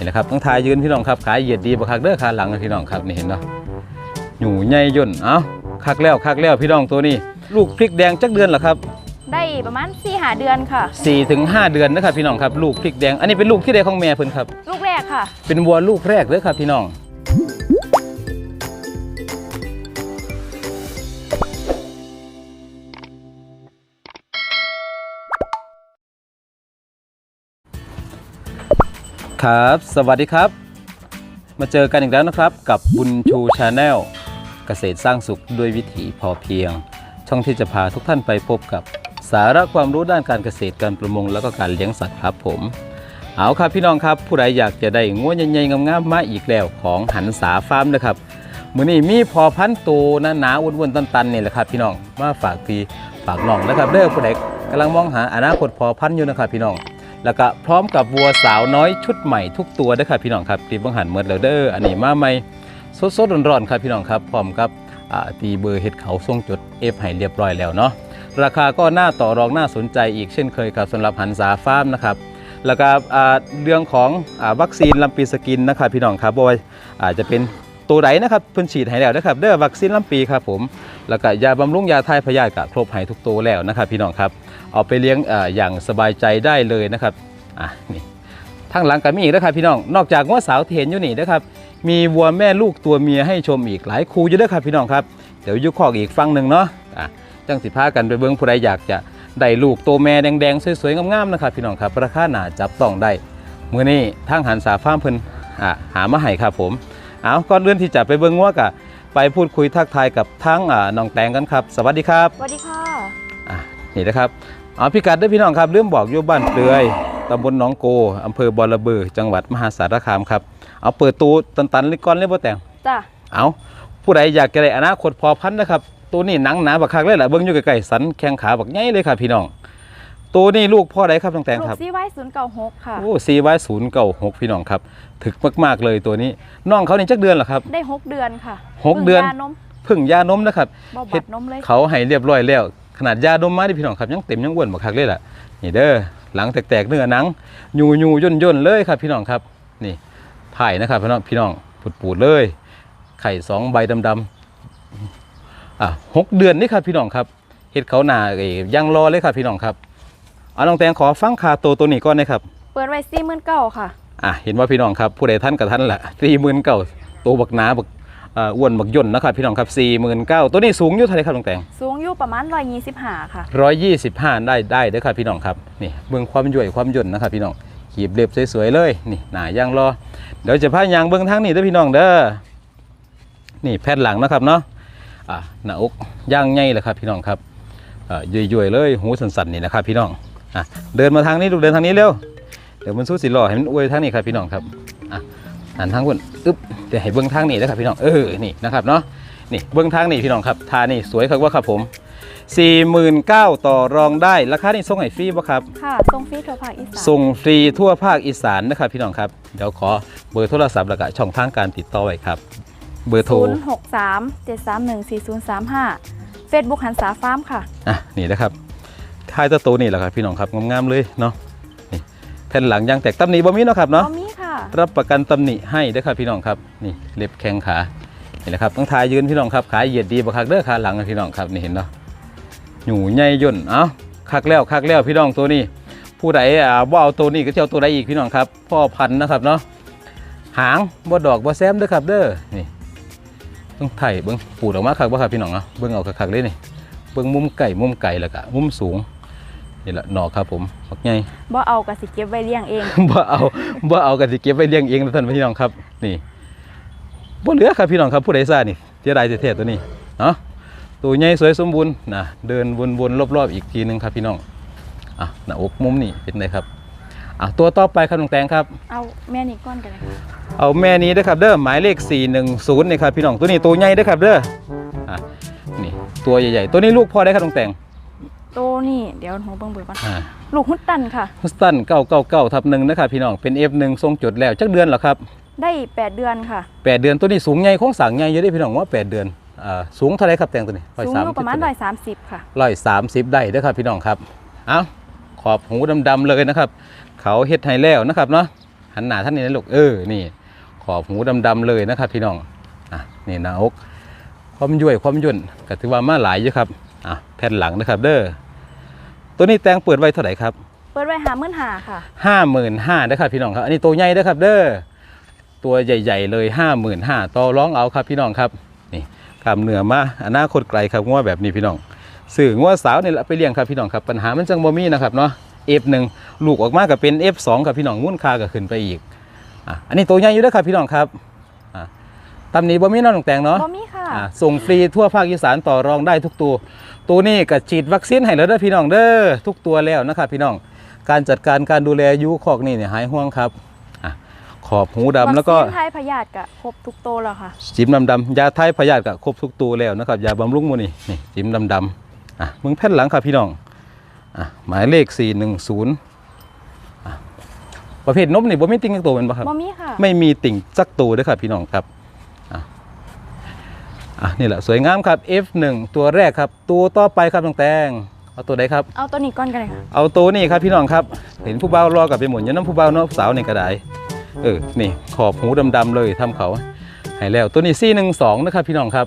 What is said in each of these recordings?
นี่แหละครับต้องทายยืนพี่น้องครับขาเหยียดดีบ่คักเด้อขาหลังนะพี่น้องครับนี่เห็นเนาะหนูใหญ่ย่นเอ้าคักแล้วคักแล้วพี่น้องตัวนี้ ลูกพริกแดงจักเดือนเหรอครับได้ประมาณ4ีหาเดือนค่ะ4ถึง5เดือนนะครับพี่น้องครับลูกพริกแดง อันนี้เป็นลูกที่ใดของแม่เพิ่นครับ ลูกแรกค่ะ เป็นวัวลูกแรกเด้อครับพี่น้อง ครับ สวัสดีครับ มาเจอกันอีกแล้วนะครับ กับบุญชูชาแนลเกษตรสร้างสุขด้วยวิถีพอเพียง ช่องที่จะพาทุกท่านไปพบกับสาระความรู้ด้านการเกษตรการประมงแล้วก็การเลี้ยงสัตว์ครับผม เอาครับพี่น้องครับ ผู้ใดอยากจะได้งวใหญ่ๆงามๆมาอีกแล้วของหันษาฟาร์มนะครับมื้อนี้มีพอพันตัวนะหนาอ้วนๆตันๆนี่แหละครับ พี่น้องมาฝากพี่ฝากน้องนะครับเด้อผู้ใดกำลังมองหาอนาคตพอพันอยู่นะครับพี่น้อง แล้วก็พร้อมกับวัวสาวน้อยชุดใหม่ทุกตัวด้ครับพี่น้องครับตีบังหันเมื่อแล้วเด้ออันนี้มาใหม่สดๆร้อนๆครับพี่น้องครับพร้อมกับตีเบอร์เฮ็ดเขาทรงจดเอฟให้เรียบร้อยแล้วเนาะราคาก็น่าต่อรองน่าสนใจอีกเช่นเคยครับสำหรับหันษาฟาร์มนะครับแล้วก็เรื่องของอวัคซีนลำปีสกินนะครับพี่น้องครับว่าอาจจะเป็นตัวไหนนะครับเพิ่นฉีดให้แล้วนะครับเด้อวัคซีนลำปีครับผมแล้วก็ยาบำรุงยาทายพยาธิกะครบให้ทุกตัวแล้วนะครับพี่น้องครับ เอาไปเลี้ยงอาอย่างสบายใจได้เลยนะครับอะนี่ทางหลังก็มีอีกนะครับพี่น้อง นอกจากว่าสาวที่เห็นอยู่นี่นะครับมีวัวแม่ลูกตัวเมียให้ชมอีกหลายคูอยู่เด้อครับพี่น้องครับเดี๋ยวอยุคอกอีกฟังหนึ่งเนาะอะจังสิพากันไปเบิ่งผู้ใดอยากจะได้ลูกโตแม่แดงๆสวยๆงามๆนะครับพี่น้องครับราคาหนาจับต้องได้มื้อนี้ทางหันสาฟ้าร์มเพิ่นอ่าหามาให้ครับผมเอาก่อนเรื่องที่จะไปเบิ่งงัวกะไปพูดคุยทักทายกับทั้งอ่าน้องแตงกันครับ สวัสดีครับสวัสดีค่ะอะนี่นะครับ เอาพิกัดเด้วยพี่น้องครับเรื่องบอกอยู่บ้านเปลือยตำบลหนองโกอำเภอบอระเบือจังหวัดมหาสารคามครับเอาเปิดตูตันๆเลยก่อนเลยบ่แตงจ้ะเอาผู้ใดอยากจะได้อนาคตพอพันธุ์นะครับตัวนี้หนังหนาบักคักเลยแหละเบิ่งอยู่ใกล้ๆสันแข้งขาบักใหญ่เลยครับพี่น้องตัวนี้ลูกพ่อใดครับน้องแตงลูครับกซีไว้ศูนย์เก้าหกค่ะโอ้ซีไว้ศูนย์เก้าหกพี่น้องครับ ถึกมากๆเลยตัวนี้น้องเขานี่จักเดือนเหรอครับ ได้หกเดือนค่ะหกเดือนพิ่งยานมเพึ่งยานมนะครับบ่เฮ็บัดดนมเลยเขาให้เรียบร้อยแล้ว ขนาดยาดมมาที่พี่น้องครับยังเต็มยังอ้วนบักคักเลยล่ะนี่เด้อหลังแตกๆเนื้อหนังยูยูย่นย่นๆเลยครับพี่น้องครับนี่ถ่ายนะครับพี่น้องพี่น้องปูดๆเลย ไข่สองใบดำๆอะหกเดือนนี่ครับพี่น้องครับเฮ็ดเขาหนาเอ้ยยังรอเลยครับพี่น้องครับเอาน้องแตงขอฟังคาตัวตัวนี้ก่อนนะครับเปิดไว้สี่หมื่นเก้าค่ะอะเห็นว่าพี่น้องครับผู้ใดท่านกับท่านแหละสี่หมื่นเก้าตัวบักหนาบัก อ่าอ้วนบักย่นนะครับพี่น้องครับสี่หมื่นเก้าตัวนี้สูงอยู่เท่าไหรครับน้องแตง สูงอยู่ประมาณร้อยยี่สิบห้าค่ะร้อยยี่สิบห้าได้ได้เด้อครับพี่น้องครับนี่เบื้องความย่อยความย่นนะครับพี่น้องขีบเล็บสวยๆเลยนี่หนาย่างรอเดี๋ยวจะพายางเบื้องทางนี้เด้อพี่น้องเด้อนี่แพทย์หลังนะครับเนาะอะหน้าอกย่างใหญ่เลยครับพี่น้องครับอ่าย่อยๆเลยหูสันๆนี่นะครับพี่น้องอะเดินมาทางนี้ลูกเดินทางนี้เร็วเดี๋ยวมันสู้สิหล่อให้มันอวยทางนี้ครับพี่น้องครับอะ หันทางคนอึ๊บเดี๋ยวให้เบื้องทางนี้นะครับพี่น้องเออนี่นะครับเนาะนี่เบื้องทางนี้พี่น้องครับทานี่สวยครับว่าครับผม49,000ต่อรองได้ราคานี่ส่งให้ฟรีป่ะครับค่ะทรงฟรีทั่วภาคอีสานส่งฟรีทั่วภาคอีสานนะครับพี่น้องครับเดี๋ยวขอเบอร์โทรศัพท์แล้วก็ช่องทางการติดต่อไว้ครับ เบอร์โทรศูนย์หกสามเจ็ดสามหนึ่งสี่ศูนย์สามห้าเฟซบุ๊กหันษาฟาร์มค่ะอะนี่นะครับท้ายตะโตวนี่แหละครับพี่น้องครับงามๆเลยเนาะนี่แผ่นหลังยางแตกตำหนิบ่มีเนาะครับเนาะเอามีค่ะ รับประกันตำหนิให้เด้อครับพี่น้องครับนี่เล็บแข้งขานี่แหละครับต้องทายยืนพี่น้องครับขาเหยียดดีบ่คักเด้อขาหลังพี่น้องครับนี่เห็นเนาะหนูใหญ่ย่นเอ้าคักแล้วคักแล้วพี่น้องตัวนี้ ผู้ใดอ่าบ่เอาตัวนี้ก็เจะเอาตัวใดอีกพี่น้องครับพ่อพันธุ์นะครับเนาะหางบ่ดอกบ่แซมเด้อครับเด้อนี่เบิ่งไถ่เบิ่งปูดออกมาคักบ่ครับพี่น้องเนาะเบิ่งเอาคักๆเลยนี่เบิ่งมุมไก่มุมไก่แล้วก็มุมสูง นี่แหละหนอกครับผมบักใหญ่บ่เอากระสิเก็บไว้เลี้ยงเอง บ่เอาบ่เอากันสิเก็บไว้เลี้ยงเองนะท่านพี่น้องครับ นี่บ่เหลือครับพี่น้องครับผู้ใดซ่านี่เสียดายเท่ๆตัวนี้เนาะตัวใหญ่สวยสมบูรณ์นะเดินวนๆรอบๆอีกทีหนึงครับพี่น้องอะหน้าอกมุมนี่เป็นไงครับอะตัวต่อไปครับน้องแตงครับ เอาแม่นี่ก้อนกันเลยเอาแม่นี้นะครับเด้อหมายเลข 410นี่ครับพี่น้องตัวนี้ตัวใหญ่เด้อครับเด้ออะนี่ตัวใหญ่ๆตัวนี้ลูกพ่อได้ครับน้องแตง โตนี่เดี๋ยวหนูเบิ่งเบิ่งก่อนอ่าลูกฮุตตันค่ะ ฮุสตัน999ทับหนึ่งนะครับพี่น้องเป็น F1 ทรงจุดแล้วจักเดือนเหรอครับ ได้แปดเดือนค่ะแปดเดือนตัวนี้สูงใหญ่โค้งสั่งใหญ่เยอะได้พี่น้องว่าแปดเดือนอ่าสูงเท่าไรครับแตงตัวนี้สูงอยู่ประมาณร้อยสามสิบค่ะ ร้อยสามสิบได้เด้อครับพี่น้องครับเอาขอบหูดำๆเลยนะครับ เขาเฮ็ดให้แล้วนะครับเนาะหันหน้าท่านนี่นะลูกเออนี่ ขอบหูดำๆเลยนะครับพี่น้องอะนี่หน้าอกความย่วยความย่นก็ถือว่ามาหลายอยู่ครับ อะแผ่นหลังนะครับเด้อตัวนี้แตงเปิดไว้เท่าไหร่ครับเปิดไว้หามื่นหาค่ะห้าหมื่นห้านะครับพี่น้องครับ อันนี้ตัวใหญ่นะครับเด้อตัวใหญ่ ๆ เลยห้าหมื่นห้าต่อร้องเอาครับพี่น้องครับนี่กำเนื้อมาอนาคตไกลครับงัวแบบนี้พี่น้องสื่องัวสาวนี่แหละไปเลี้ยงครับพี่น้องครับ ปัญหามันจังบ่มีนะครับเนาะ F1 ลูกออกมาก็เป็น F2 ครับพี่น้องมุ่นค่าก็ขึ้นไปอีกอะอันนี้ตัวใหญ่อยู่เด้อครับพี่น้องครับอะ ตำหนี้บ่มีน้องแต่งเนาะบ่มีค่ะอะส่งฟรีทั่วภาคอีสานต่อรองได้ทุกตัว ตัวนี้ก็ฉีดวัคซีนให้แล้วเด้อพี่น้องเด้อทุกตัวแล้วนะครับพี่น้อง การจัดการการดูแลยูคอกนี่เนี่ยหายห่วงครับอะขอบหูดำแล้วก็ วัคซีนไทยพยาธิกะครบทุกโตวแล้วค่ะ จิ้มดำดำๆยาไทยพยาธิก็ครบทุกตัวแล้วนะครับยาบำรุงหมูนี่นี่จิ้มดำดำๆอะมึงแผ่นหลังครับพี่น้องอะหมายเลข 410อะประเภทนมนี่บ่มีติ่งจักตัวเป็นปะครับ บ่มีค่ะ ไม่มีติ่งจักตัวเด้วยครับพี่น้องครับอะ อะนี่แหละสวยงามครับ F1 ตัวแรกครับ ตัวต่อไปครับน้องแตงเอาตัวใดครับ เอาตัวนี้ก่อนกันเลยค่ะเอาตัวนี่ครับพี่น้องครับ เห็นผู้เบารอกับไปหมุนอยันน้ำผู้เบาเนาะสาวนี่ก็ได้เออนี่ขอบหูดำๆเลยทำเขาให้แล้วตัวนี้ซี่หนึ่งสองนะครับพี่น้องครับ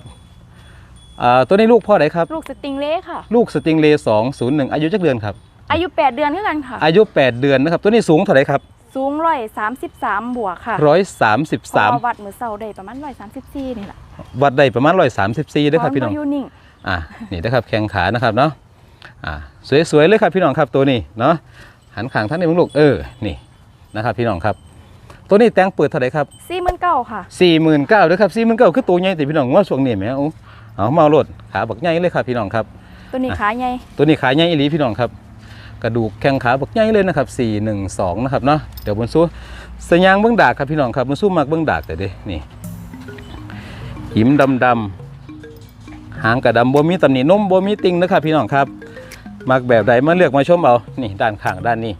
อ่าตัวนี้ลูกพ่อไหนครับ ลูกสติงเล่ค่ะ ลูกสติงเลสองศูนย์หนึ่งอายุจักเดือนครับ อายุ 8 เดือนเท่ากันค่ะ อายุ 8 เดือนนะครับ ตัวนี้สูงเท่าไหร่ครับ สูงร้อยสามสิบสามบวกค่ะร้อยสามสิบสามเพระว่วัดมือเสาได้ประมาณร้อยสามสิบสี่นี่แหละวัดได้ประมาณร้อยสามสิบสี่ด้วยครับพี่น้องเพาะว่าอยู่นิ่งอะนี่นะครับแข้งขานะครับเนาะอ่าสวยๆเลยครับพี่น้องครับตัวนี้เนาะหันขางท่านนี่มึงลูกเออนี่นะครับพี่น้องครับ ตัวนี้แตงเปิดเท่าไหร่ครับสี่หมื่นเก้าค่ะสี่หมื่นเก้าด้วยครับสี่หมื่นเก้าคือตัวใหญ่แต่พี่น้องว่าช่วงนี้แหมเอาเอาเมาโลดขาบักใหญ่เลยครับพี่น้องครับ ตัวนี้ขาใหญ่ตัวนี้ขาใหญ่อีหลีพี่น้องครับ กระดูกแข้งขาบักใหญ่เลยนะครับสี่หนึ่งสองนะครับเนาะเดี๋ยวบนสู้สยางเบื้องดากครับพี่น้องครับบนสู้มักเบื้องดากแต่เด้นี่หิมดำดำหางกระดำบ่มีตำหนินุ่มบ่มีติงนะครับพี่น้องครับมักแบบใดมาเลือกมาชมเอานี่ด้านข้างด้านนี้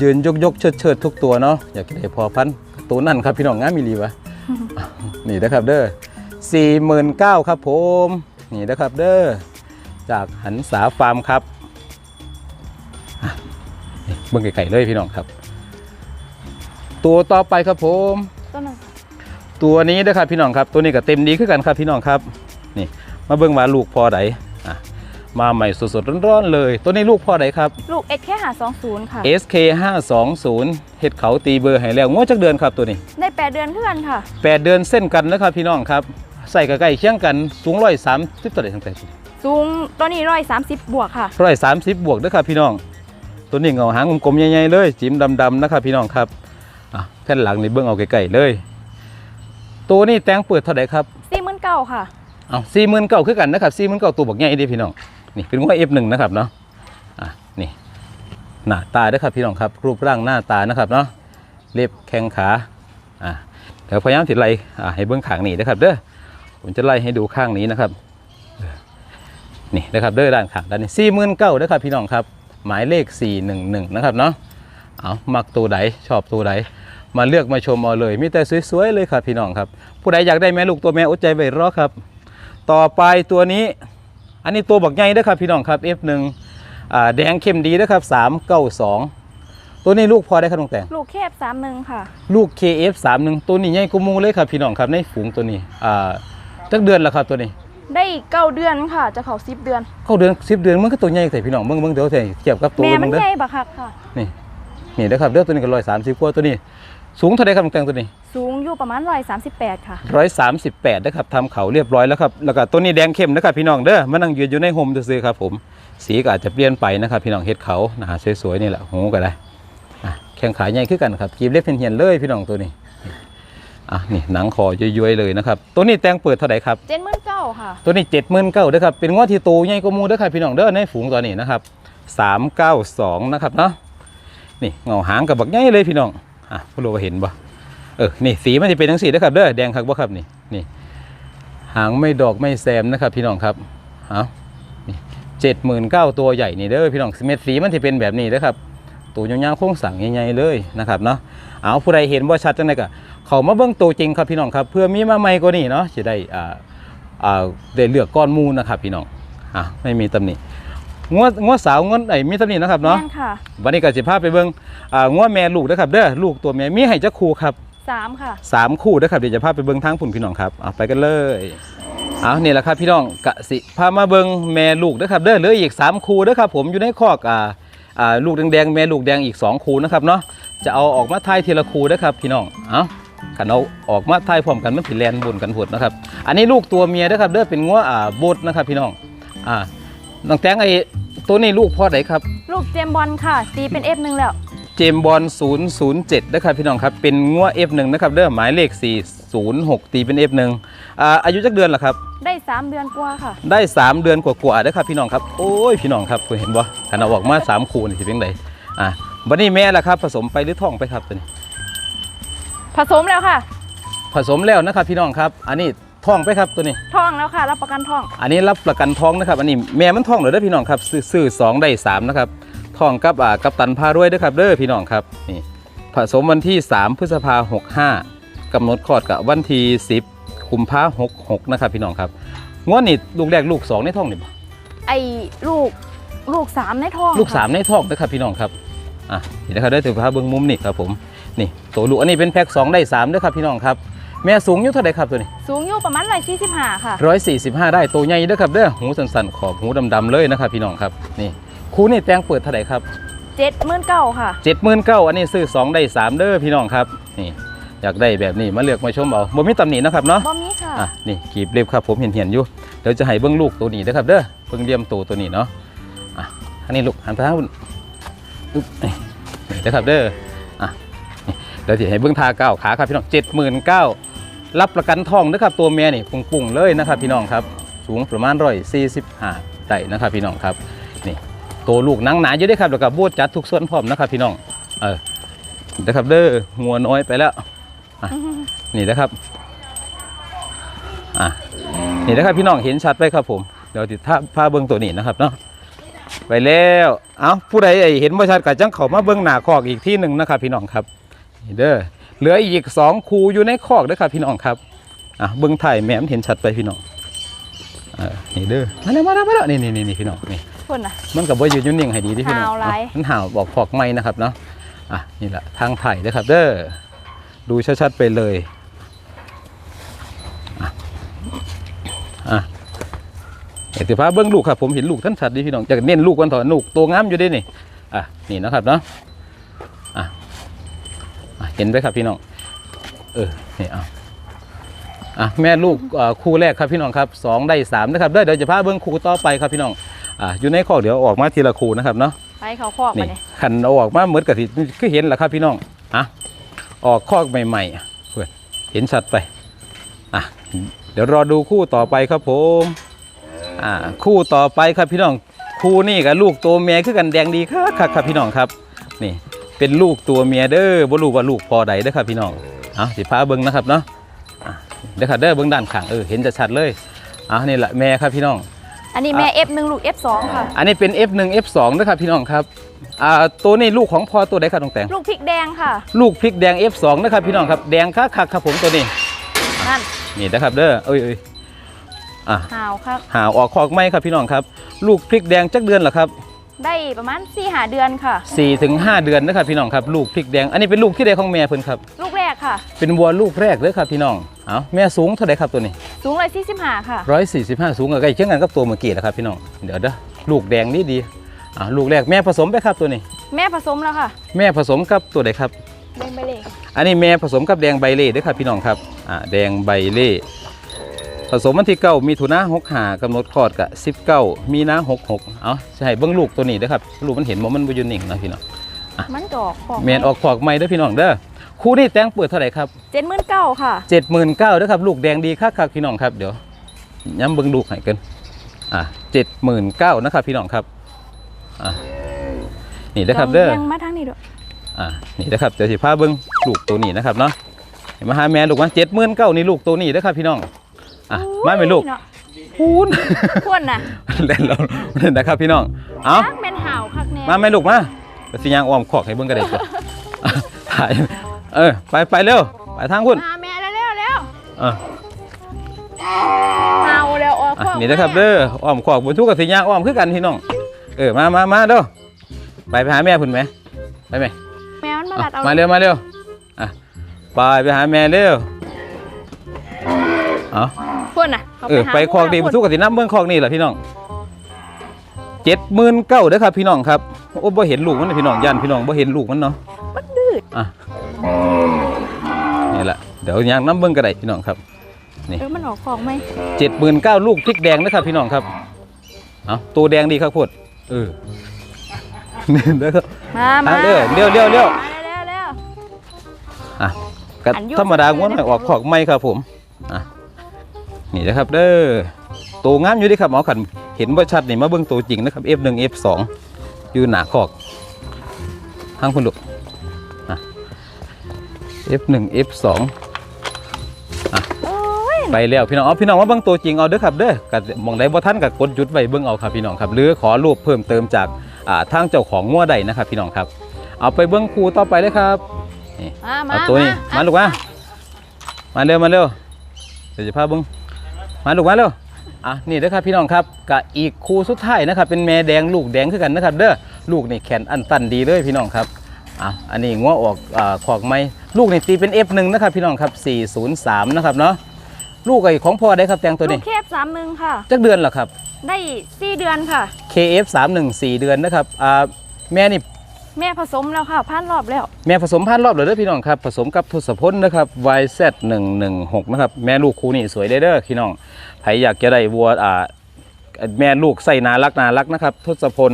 ยืนยกยกเชิดเชิดทุกตัวเนาะอยากได้พอพันตัวนั่นครับพี่น้องงามมีรีวะนี่นะครับเด้อสี่หมื่นเก้าครับผม นี่นะครับเด้อจากหันษาฟาร์มครับ บิ่งไก่ๆเลยพี่น้องครับ ตัวต่อไปครับผมตัวนึงตัวนี้นะครับพี่น้องครับ ตัวนี้ก็เต็มดีขึ้นกันครับพี่น้องครับ นี่ มาเบิ่งว่าลูกพ่อใดอะมาใหม่สดๆร้อนๆเลย ตัวนี้ลูกพ่อใดครับ ลูกเอ็กแค่หาสองศูนย์ค่ะ SK 520เฮ็ดเขาตีเบอร์ให้แล้วงวดจักเดือนครับตัวนี้ได้แปดเดือนเพื่อนค่ะ8เดือนเส้นกันนะครับพี่น้องครับ ใส่ใกล้ๆเคียงกันสูงร้อยสามสิบตัวไหนทั้งแต่ สูงตัวนี้ร้อยสามสิบบวกค่ะร้อยสามสิบบวกนะครับพี่น้อง ตัวนี้เงาหางกลมๆใหญ่ๆเลยจิ้มดำๆนะครับพี่น้องครับอะแผ่นหลังในเบื้องเอาไกลๆเลย ตัวนี้แตงเปิดเท่าไหร่ครับสี่หมื่นเก้าค่ะเอาสี่หมื่นเก้าคือกันนะครับสี่หมื่นเก้าตัวบักใหญ่เดีพี่น้องนี่เป็นว่าเอฟหนึ่งนะครับเนาะอะนี่หน้าตาเด้อครับพี่น้องครับ รูปร่างหน้าตานะครับเนาะเล็บแข้งขาอะเดี๋ยวพยายามติดไล่อะให้เบื้องขางนี้นะครับเด้อผมจะไล่ให้ดูข้างนี้นะครับนี่นะครับเด้อด้านข้างด้านนี้สี่หมื่นเก้าเด้อครับพี่น้องครับ หมายเลขสี่หนึ่งหนึ่งนะครับเนาะเอามักตัวใดชอบตัวใดมาเลือกมาชมเอาเลย มีแต่สวยๆเลยครับพี่น้องครับ ผู้ใดอยากได้แม่ลูกตัวแม่อดใจไว้รอครับ ต่อไปตัวนี้ อันนี้ตัวบักใหญ่เด้อครับพี่น้องครับ F1 อ่าแดงเข้มดีเด้อครับ 392 ตัวนี้ลูกพอได้ครับน้องแต่งลูกแคบสามหนึ่งค่ะ ลูก KF31 ตัวนี้ใหญ่กุมูเลยครับพี่น้องครับในฝูงตัวนี้อ่าจักเดือนแล้วครับตัวนี้ ได้เก้าเดือนค่ะ จะเขาสิบเดือนเข้าเดือน10เดือนมันก็ตัวใหญ่แต่พี่น้องเบิ่งเบิ่งเดี๋ยวใส่เทียบกับตัวแม่มัมันนเด้อใหญ่บักคักค่ะ นี่นี่เด้อครับเด้อตัวนี้ก็130กว่าตัวนี้ สูงเท่าใดครับน้องแต่งตัวนี้สูงอยู่ประมาณร้อยสามสิบแปดค่ะร้อยสามสิบแปดนะครับทำเขาเรียบร้อยแล้วครับแล้วก็ตัวนี้แดงเข้มนะครับพี่น้องเด้อมานั่งยืนอยู่ในโฮมซื้อๆครับผมสีก็อาจจะเปลี่ยนไปนะครับพี่น้องเฮ็ดเขานะฮะสวยๆนี่แหละหูก็ได้อะแข้งขาใหญ่ขึ้นกันครับกีบเล็บเหียนๆเลยพี่น้องตัวนี้ อะนี่หนังคอย้อยๆเลยนะครับ ตัวนี้แตงเปิดเท่าไหร่ครับเจ็ดหมื่นเก้าค่ะ ตัวนี้เจ็ดหมื่นเก้าด้อครับเป็นงวดที่โตใหญ่กว่าหมูเด้อครับพี่น้องเด้อในฝูงตัวนี้นะครับสามเก้าสองนะครับเนาะนี่เงาหางกับบักใหญ่เลยพี่น้องอะพวกเราเห็นบ่เออนี่สีมันจะเป็นทั้งสีนะครับเด้อแดงครับบ่ครับนี่นี่หางไม่ดอกไม่แซมนะครับ พี่น้องครับเอานี่เจ็ดหมื่นเก้าตัวใหญ่นี่เด้อพี่น้องเม็ดสีมันจะเป็นแบบนี้เด้อครับตัวยาวๆโค้งสั่งใหญ่ๆเลยนะครับเนาะเอาผู้ใดเห็นว่าชัดจังไดก็ เขามาเบิ่งตัวจริงครับพี่น้องครับเพื่อมีมาใหม่กว่านี้เนาะจะได้อ่าอ่าได้เลือกก้อนมูลนะครับพี่น้องอะไม่มีตำหนิงัวงัวสาวงัวไอ้มีตำหนินะครับเนาะแม่นค่ะวันนี้ก็สิพาไปเบิ่งอ่างัวแม่ลูกนะครับเด้อลูกตัวแม่มีให้จักคู่ครับสามค่ะสามคู่นะครับเดี๋ยวจะพาไปเบิ้งทางผุนพี่น้องครับเอาไปกันเลยเอานี่แหละครับพี่น้องกะสิพามาเบิ้งแม่ลูกนะครับเด้อเหลืออีก 3 คู่นะครับผมอยู่ในคอกอ่าอ่าลูกแดงๆแม่ลูกแดงอีก 2 คู่นะครับเนาะจะเอาออกมาทายทีละคู่นะครับพี่น้องเอา ขันเอาออกมาทายพร้อมกันมันผิดแลนบนกันหดนะครับ อันนี้ลูกตัวเมียนะครับเด้อเป็นงัวอ่าบดนะครับ พี่น้องอ่าน้องแตงไอ้ตัวนี้ลูกพ่อไหนครับ ลูกเจมส์บอลค่ะตีเป็น F หนึ่งแล้ว เจมส์บอล007นะครับพี่น้องครับเป็นงัว F1 นะครับเด้อหมายเลข 406 ตีเป็น F1 อ่าอายุจักเดือนล่ะครับ ได้ 3 เดือนกว่าค่ะ ได้ 3 เดือนกว่าๆนะครับพี่น้องครับโอ้ยพี่น้องครับคุณเห็นบ่ขันเอาออกมา3คู่นี่สิเป็นไงอะวันนี้แม่ล่ะครับ ผสมไปหรือท้องไปครับตัวนี้ ผสมแล้วค่ะ ผสมแล้วนะครับพี่น้องครับ อันนี้ท้องไปครับตัวนี้ท่องแล้วค่ะ รับประกันท่อง อันนี้รับประกันท้องนะครับ อันนี้แม่มันท้องเหรือเด้อพี่น้องครับซื้อซื้อสองได้สามนะครับท้องกับอ่ากับตันพารวยเด้อครับเด้อพี่น้องครับนี่ผสมวันที่ 3 พฤษภาหกห้ากำหนดคลอดกับวันที่ 10กุมภาหกหกนะครับพี่น้องครับงวดนี่ลูกแรกลูกสองในท้องนี่บ่ไอ้ลูกลูกสามในท่องลูกค่ะสามในท้องนะครับพี่น้องครับอะนี่นะครับได้ถือพาเบิ้งมุมนี่ครับผม นี่ตัวลูกอันนี้เป็นแพ็คสองได้สามเด้อครับพี่น้องครับแม่สูงอยู่เท่าไหร่ครับตัวนี้สูงอยู่ประมาณร้อยสี่สิบห้าค่ะร้อยสี่สิบห้าได้ตัวใหญ่เด้อครับเด้อหูสันๆขอบหูดำๆเลยนะครับพี่น้องครับนี่คู่นี่แตงเปิดเท่าไหร่ครับเจ็ดหมื่นเก้าค่ะเจ็ดหมื่นเก้าอันนี้ซื้อสองได้สามเด้อพี่น้องครับนี่อยากได้แบบนี้มาเลือกมาชมเอาบ่มีตำหนินะครับเนาะบอมีค่ะอะนี่กีบเล็บครับผมเห็นเห็นๆอยู่เดี๋ยวจะให้เบิ้งลูกตัวนี้นะครับเด้อเบิ้งเลี่ยมตัวตัวนี้เนาะอะอันนี้ลูกหันไปทางนู้นอึ๊บนี่นี่นะครับเด้ออะนี่ เดี๋ยวจะให้เบิ้งทาเก้าขาครับพี่น้องเจ็ดหมื่นเก้ารับประกันทองนะครับตัวเมียนี่ปุ่งๆเลยนะครับพี่น้องครับ สูงประมาณร้อยสี่สิบห้าได้นะครับพี่น้องครับนี่ตัวลูกนังหนาเยอะด้วยครับแล้วก็บวดจัดทุกส่วนพร้อมนะครับพี่น้องเออนะครับเด้องัวน้อยไปแล้วนี่นะครับอะนี่นะครับพี่น้องเห็นชัดไปครับผมเดี๋ยวติดภาพภาเบื้องตัวนี้นะครับเนาะไปแล้ว เอาผู้ใดเห็นบ่ชัดก็จังเขามาเบื้องหน้าคอกอีกที่หนึ่งนะครับพี่น้องครับ เด้อเหลืออีกสองคูอยู่ในคอกเด้อครับพี่น้องครับอะเบื้องถ่ายแหม่มนเห็นชัดไปพี่น้องเออนี่เด้อมาแล้วมาแล้วมาแล้วนี่นี่นี่นี่พี่น้องนี่คนน่ะ มันกับว่ายืนอยุ่นิ่งให้ดีที่พี่น้องห่าวหลาย อะมันห่าวบอกคอกไม่นะครับเนาะอะนี่แหละทางถ่ายเด้อครับ เด้อดูชัดๆไปเลยอะอะเอกสิพาเบิ้งลูกครับผมเห็นลูกท่านชัดดีพี่น้องจะเน้นลูกกันถอนลูกตัวงามอยู่เด้นี่อะนี่นะครับเนาะอะอะ เห็นไหมครับพี่น้อง เออ นี่เอาอะแม่ลูกอ่าคู่แรกครับพี่น้องครับสองได้สามนะครับเด้อเดี๋ยวจะพาเบิ้งคู่ต่อไปครับพี่น้องอะอยู่ในข้อเดี๋ยวออกมาทีละคู่นะครับเนาะไปเขาคอกมานี่เนี่ยขันเอาออกมาเหมือนกับที่คือเห็นแหละครับพี่น้องอะออกข้อใหม่ๆอะเพื่อนเห็นชัดไปอะเดี๋ยวรอดูคู่ต่อไปครับผมอ่าคู่ต่อไปครับพี่น้องคู่นี่กับลูกตัวเมียคือกันแดงดีครับครับครับพี่น้องครับนี่ เป็นลูกตัวเมียเด้อบ่รู้ว่าลูกพอใดเด้อครับพี่น้องเอาสิพาเบิ่งนะครับเนาะอะเด้อครับเด้อเบิ่งด้านข้างเออเห็นจะชัดเลยเอานี่แหละแม่ครับพี่น้อง อันนี้แม่ F หนึ่งลูก F สองค่ะ อันนี้เป็น F1 F2 นะครับพี่น้องครับอ่าตัวนี้ลูกของพ่อตัวใดครับน้องแตงลูกพริกแดงค่ะ ลูกพริกแดง F2 นะครับพี่น้องครับแดงคักคักๆครับผมตัวนี้นั่นนี่นะครับเด้อเอ้ยเอ้ยอะ หาวค่ะหาออกคอกไหมครับพี่น้องครับ ลูกพริกแดงจักเดือนเหรอครับ ได้ประมาณ4ี่หาเดือนค่ะสี่ถึงห้าเดือนนะครับพี่น้องครับลูกพริกแดง อันนี้เป็นลูกที่ใดของแม่เพิ่นครับ ลูกแรกค่ะ เป็นวัวลูกแรกเลยครับพี่น้องเอาแม่สูงเท่าไหร่ครับตัวนี้ สูงเลยสี่สิบห้าค่ะร้อยสี่สิบห้าสูงกับใกล้เคียงกันกับตัวเมื่อกี้นะครับพี่น้องเดี๋ยวเด้อลูกแดงนี่ดีอ่าลูกแรกแม่ผสมไปครับตัวนี้ แม่ผสมแล้วค่ะ แม่ผสมกับตัวใดครับเล่นไปเลยอันนี้แม่ผสมกับแดงใบเล่เด้วยครับพี่น้องครับอ่าแดงใบเล่ ผสมวันที่เก้ามีถุนาหกหากำหนดคลอดกับสิบเก้ามีนาหกหกเอาใช่เบิ้งลูกตัวนี้เด้อครับลูกมันเห็นว่ามันบอยูนิ่งนะพี่น้องมันจะออกของแมนออกขอกใหม่เด้อพี่น้องเด้อคู่นี้แตงเปิดเท่าไหร่ครับเจ็ดหมื่นเก้าค่ะเจ็ดหมื่นเก้าด้วยครับลูกแดงดีคักครับพี่น้องครับเดี๋ยวย้ำเบิ้งลูกให้กันอะเจ็ดหมื่นเก้านะครับพี่น้องครับอะนี่นะครับเด้อยังมาทางนี้ด้วยอะนี่นะครับเดี๋ยวสิพาเบิ้งลูกตัวนี้นะครับเนาะเห็นมาหาแม่ลูกมาเจ็ดหมื่นเก้านี่ลูกตัวนี้นะครับพี่น้อง อะมาไหมลูกเนาะพูนควรน่ะเล่นแล้วเล่นนะครับพี่น้องเอาตั้งเป็นหาวคักแน่มาไหมลูกมาไปสิยางอ้อมขอกให้เบิ้งกันเลยจ้ะอะถ่ายเออไปไปเร็วไปทางคุณมาแม่เร็วๆเร็วอะหาวแล้วออกอะของนี่นะครับเด้ออ้อมขอกบนทุกกับสิยางอ้อมคือกันพี่น้องเออมามามาเด้อไปไปหาแม่พุ่นไหมไปไหมแมวมันมาเอาลัดเอามาเร็วมาเร็วอะไปไปหาแม่เร็วเอา พุ่นน่ะขาเออหาไปคลองดีพุ่มานสู้กับที่น้ำเมืองคลองนี่แหละพี่น้องเจ็ดหมื่นเก้าเด้อครับพี่น้องครับโอ้บ่เห็นลูกมันนะพี่น้องยันพี่น้องบ่เห็นลูกมันเนาะมันดื้ออะนี่แหละเดี๋ยวยางน้ำเบิ้งก็ได้พี่น้องครับนี่เออมันออกของไหมเจ็ดหมื่นเก้าลูกพริกแดงนะครับพี่น้องครับเอาตัวแดงดีครับพูดเออนี่เด้อครับมามาอะเร็วเร็วเร็วเร็วมาเร็วเร็วอะก็อันอยู่ธรรมดาง้วนไม่ออกขอกไม่ครับผมอะ นี่นะครับเด้อตัวงามอยู่เดิครับหมอขันเห็นว่าชัดนี่มาเบิ้งตัวจริงนะครับ F1 F2 อยู่หนาขอกทางคุณลูกอะ F1 F2 โอ้ยไปแล้วพี่น้องเอาพี่น้องมาเบิ่งตัวจริงเอาเด้อครับเด้อก็มองได้บ่ท่านก็กดหยุดไว้เบิ่งเอาครับพี่น้องครับหรือขอรูปเพิ่มเติมจากอ่าทางเจ้าของงัวใดนะครับ พี่น้องครับ เอาไปเบิ่งครูต่อไปเลยครับนี่มามาเอาตัวนี้มาลูกมามาเร็วมาเร็วเดี๋ยวจะพาเบิ่ง มาลูกมาเร็วอะนี่เด้อครับพี่น้องครับกับอีกครูสุดท้ายนะครับเป็นแม่แดงลูกแดงคือกันนะครับเด้อลูกนี่แขนอันตันดีเลยพี่น้องครับอะอันนี้งัวออกอ่าขอกไม้ลูกนี่ตีเป็น F1 นะครับพี่น้องครับ 403 นะครับเนาะลูกไอ้ของพ่อได้ครับแตงตัวลูนี้กเคฟสามหนึ่งค่ะ จักเดือนเหรอครับ ได้สี่เดือนค่ะ KF 3 1 4 เดือนนะครับอ่าแม่นี่ แม่ผสมแล้วค่ะพันรอบแล้ว แม่ผสมพันรอบเลยเด้อพี่น้องครับ ผสมกับทศพลนะครับ YZ 1 1 6 นะครับ แม่ลูกคู่นี่สวยเด้อพี่น้องใครอยากจะได้วัวอ่าแม่ลูกใส่นารักนารักนะครับ ทศพล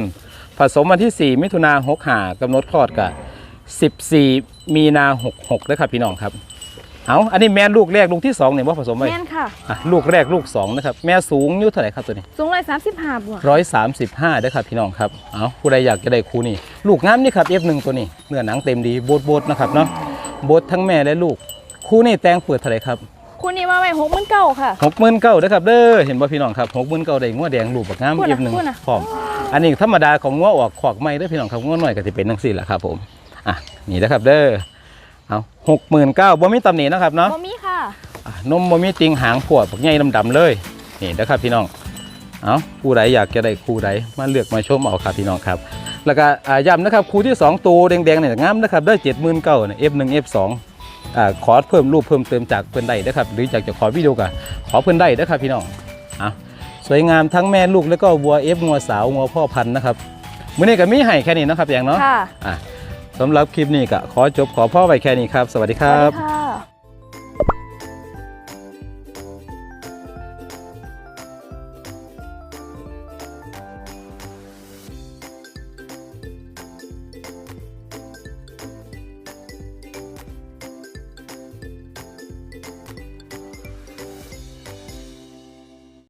ผสมวันที่ 4 มิถุนาหกหากำหนดคลอดกับ14 มีนา66นะครับพี่น้องครับ เอาอันนี้แม่ลูกแรกลูกที่2เนี่ยว่าผสมไว้แม่นค่ะ อะลูกแรกลูกสองนะครับแม่สูงอยุ่เท่าไหร่ครับตัวนี้สูงเลยสามสิบห้าบวกร้อยสามสิบห้าได้อครับพี่น้องครับเอาผู้ใดอยากจะได้คู่นี้ลูกงามนี่ครับ F1 ตัวนี้เนื้อหนังเต็มดีโบดโบดนะครับเนาะโบดทั้งแม่และลูก คู่นี้แตงเปิดเท่าไหร่ครับคุณนี่มาไว้หกหมื่นเก้าค่ะ หกหมื่นเก้าด้อครับเด้อเห็นบ่พี่น้องครับหกหมื่นเก้าได้งัวแดงลูกบักงามพูดน่ะ F1 พูดน่ะ พร้อมอันนี้ธรรมดาของงัวออกขอกไม่ได้อพี่น้องครับงัวหน่อยก็จะเป็นทั้งสี่แหละครับผมอะนี่นะครับเด้อ เอาหกหมื่นเก้าบ่มีตำหนินะครับเนาะบ่มีค่ะอะนมบ่มีติงหางพวดบักใหญ่ดำๆเลยนี่นะครับพี่น้องเอาผู้ใดอยากจะได้คู่ใดมาเลือกมาชมเอาครับพี่น้องครับ แล้วก็อ่าย้ำนะครับคู่ที่2ตัวแดงๆเนี่ยงามนะครับได้เจ็ดหมื่นเก้าเนี่ย F1 F2 อ่าขอเพิ่มรูปเพิ่มเติมจากเพื่อนได้นะครับหรืออยากจะขอวิดีโอกับขอเพื่อนได้นะครับพี่น้องอะสวยงามทั้งแม่ลูกแล้วก็วัว F งัวสาวงัวพ่อพันธุ์นะครับมื้อนี้ก็มีให้แค่นี้นะครับอย่างเนาะค่ะ อะ สำหรับคลิปนี้ก็ขอจบขอพ่อไว้แค่นี้ครับ สวัสดีครัวัสบดีค่ะ